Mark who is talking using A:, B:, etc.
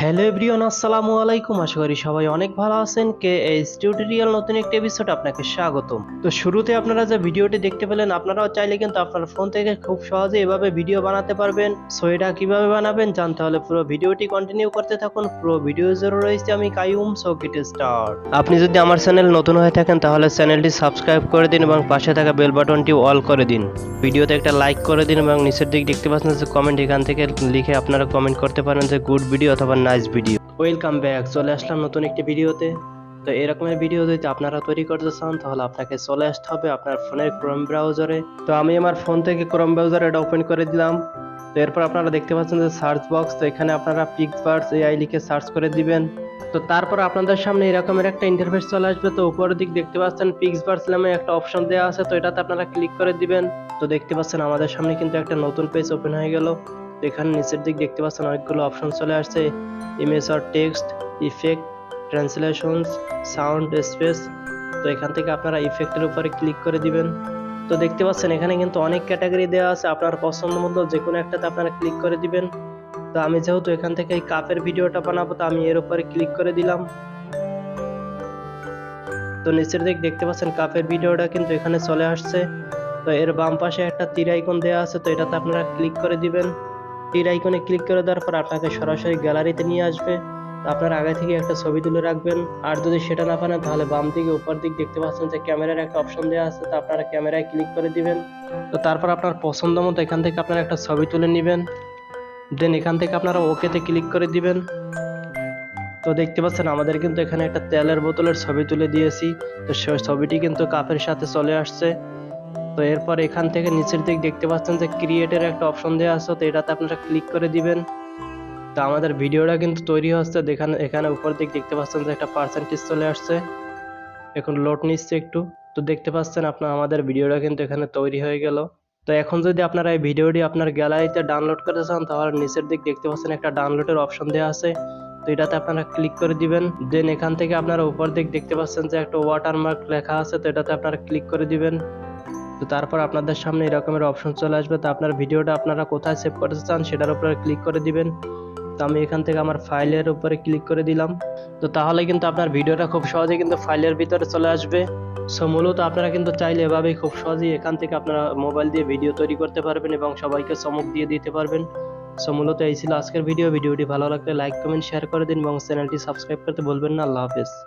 A: Hello everyone, আসসালামু আলাইকুম। আশা করি সবাই অনেক ভালো আছেন। কে এই টিউটোরিয়াল নতুন একটি এপিসোড আপনাকে স্বাগতম। তো শুরুতে আপনারা যে ভিডিওটি দেখতে পেলেন, আপনারাও চাইলে কিন্তু আপনার ফোন থেকে খুব সহজে এভাবে ভিডিও বানাতে পারবেন। সো এটা কীভাবে বানাবেন জানতে হলে পুরো ভিডিওটি কন্টিনিউ করতে থাকুন। পুরো ভিডিও জুড়ে রয়েছে আমি কাইউম সো গেট স্টার্ট আপনি যদি আমার চ্যানেল নতুন হয়ে থাকেন, তাহলে চ্যানেলটি সাবস্ক্রাইব করে দিন এবং পাশে থাকা বেল বাটনটি অল করে দিন। ভিডিওতে একটা লাইক করে দিন এবং নিচের দিক দেখতে পাচ্ছেন যে কমেন্ট এখান থেকে লিখে আপনারা কমেন্ট করতে পারেন যে গুড ভিডিও অথবা নাইস ভিডিও ওয়েলকাম ব্যাক চলে আসলাম নতুন একটি ভিডিওতে তো এরকমের ভিডিও যদি আপনারা তৈরি করতে চান, তাহলে আপনাকে চলে আসতে হবে আপনার ফোনের ক্রোম ব্রাউজারে তো আমি আমার ফোন থেকে ক্রোম ব্রাউজার এটা ওপেন করে দিলাম। তো এরপর আপনারা দেখতে পাচ্ছেন যে সার্চ বক্স তো এখানে আপনারা পিক্সবার্স এআই লিখে সার্চ করে দিবেন। তো তারপর আপনাদের সামনে এরকমের একটা ইন্টারফেস চলে আসবে। তো উপরের দিক দেখতে পাচ্ছেন পিক্সবার্স নামে একটা অপশন দেওয়া আছে। তো এটাতে আপনারা ক্লিক করে দিবেন। তো দেখতে পাচ্ছেন আমাদের সামনে কিন্তু একটা নতুন পেজ ওপেন হয়ে গেল। এখানে নিচের দিক দেখতে পাচ্ছেন অনেকগুলো অপশন চলে আসছে। ইমেজ আর text effect translations sound space তো এখান থেকে আপনারা ইফেক্টের উপরে ক্লিক করে দিবেন। তো দেখতে পাচ্ছেন এখানে কিন্তু অনেক ক্যাটাগরি দেওয়া আছে। আপনার পছন্দ মতো যে কোনো একটাতে আপনারা ক্লিক করে দিবেন। তো আমি যেহেতু এখান থেকে এই কাপের ভিডিওটা বানাবো, তো আমি এর উপরে ক্লিক করে দিলাম। তো নিচের দিক দেখতে পাচ্ছেন কাপের ভিডিওটা কিন্তু এখানে চলে আসছে। তো এর বাম পাশে একটা তীর আইকন দেওয়া আছে, তো এটাতে আপনারা ক্লিক করে দিবেন। তীর আইকনে ক্লিক করে দেওয়ার পর আপনাকে সরাসরি গ্যালারিতে নিয়ে আসবে। আপনারা আগে থেকে একটা ছবি তুলে রাখবেন। আর যদি সেটা না পারেন, তাহলে বাম দিকে, উপর দিক দেখতে পাচ্ছেন যে ক্যামেরার একটা অপশন দেওয়া আছে, তো আপনারা ক্যামেরায় ক্লিক করে দিবেন। তো তারপর আপনার পছন্দ মতো এখান থেকে আপনারা একটা ছবি তুলে নেবেন। দেন এখান থেকে আপনারা ওকেতে ক্লিক করে দিবেন। তো দেখতে পাচ্ছেন, আমাদের কিন্তু এখানে একটা তেলের বোতলের ছবি তুলে দিয়েছি। তো সেই ছবিটি কিন্তু কাপের সাথে চলে আসছে। তো এরপর এখান থেকে নিচের দিক দেখতে পাচ্ছেন যে ক্রিয়েটের একটা অপশন দেওয়া আছে, তো এটাতে আপনারা ক্লিক করে দিবেন। তো আমাদের ভিডিওটা কিন্তু তৈরি হচ্ছে দেখান এখানে উপর দিক দেখতে পাচ্ছেন যে একটা পার্সেন্টেজ চলে আসছে। এখন লোড নিচ্ছে একটু। তো দেখতে পাচ্ছেন আপনার, আমাদের ভিডিওটা কিন্তু এখানে তৈরি হয়ে গেল। তো এখন যদি আপনারা এই ভিডিওটি আপনার গ্যালারিতে ডাউনলোড করতে চান, তাহলে নিচের দিক দেখতে পাচ্ছেন একটা ডাউনলোডের অপশন দেওয়া আছে। তো এটাতে আপনারা ক্লিক করে দিবেন। দেন এখান থেকে আপনারা উপর দিক দেখতে পাচ্ছেন যে একটা ওয়াটারমার্ক লেখা আছে, তো এটাতে আপনারা ক্লিক করে দিবেন। তো তারপর আপনাদের সামনে এরকমের অপশন চলে আসবে। তো আপনার ভিডিওটা আপনারা কোথায় সেভ করতে চান সেটার উপরে ক্লিক করে দিবেন। তো আমি এখান থেকে আমার ফাইলের উপরে ক্লিক করে দিলাম। তো তাহলে কিন্তু আপনার ভিডিওটা খুব সহজে কিন্তু ফাইলের ভিতরে চলে আসবে। সো মূলত আপনারা কিন্তু চাইলে এভাবেই খুব সহজেই এখান থেকে আপনারা মোবাইল দিয়ে ভিডিও তৈরি করতে পারবেন এবং সবাইকে চমক দিয়ে দিতে পারবেন। সো মূলত এই ছিল আজকের ভিডিও ভিডিওটি ভালো লাগলে লাইক কমেন্ট শেয়ার করে দিন এবং চ্যানেলটি সাবস্ক্রাইব করতে বলবেন না। আল্লাহ হাফেজ।